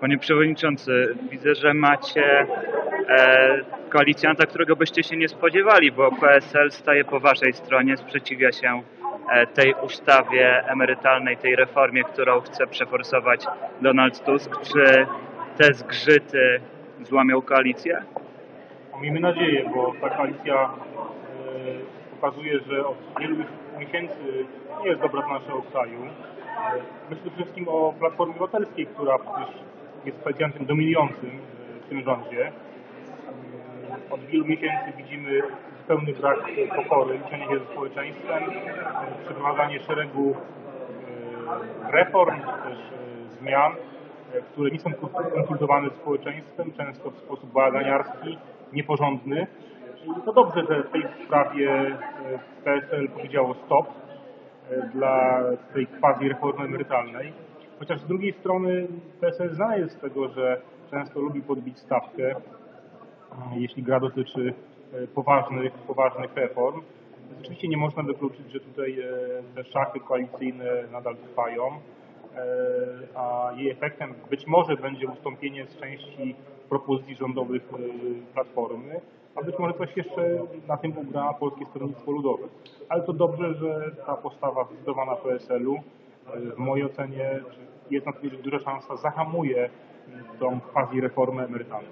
Panie Przewodniczący, widzę, że macie e, koalicjanta, którego byście się nie spodziewali, bo PSL staje po waszej stronie, sprzeciwia się e, tej ustawie emerytalnej, tej reformie, którą chce przeforsować Donald Tusk. Czy te zgrzyty złamią koalicję? Miejmy nadzieję, bo ta koalicja e, pokazuje, że od wielu miesięcy nie jest dobra dla naszego kraju. E, Myślę przede wszystkim o Platformie Obywatelskiej, która przecież jest koalicjantem dominującym e, w tym rządzie. E, Od wielu miesięcy widzimy zupełny brak pokory, liczenie się ze społeczeństwem, e, przeprowadzanie szeregu reform, też zmian, które nie są konsultowane z społeczeństwem, często w sposób bałaganiarski, nieporządny. I to dobrze, że w tej sprawie PSL powiedziało stop dla tej quasi reformy emerytalnej. Chociaż z drugiej strony PSL znany jest z tego, że często lubi podbić stawkę, jeśli gra dotyczy e, poważnych, poważnych reform. Oczywiście nie można wykluczyć, że tutaj e, te szachy koalicyjne nadal trwają, e, a jej efektem być może będzie ustąpienie z części propozycji rządowych e, Platformy, a być może coś jeszcze na tym ugra Polskie Stronnictwo Ludowe. Ale to dobrze, że ta postawa zdecydowana PSL-u e, w mojej ocenie jest na tyle duża szansa zahamuje tą quasi reformę emerytalną.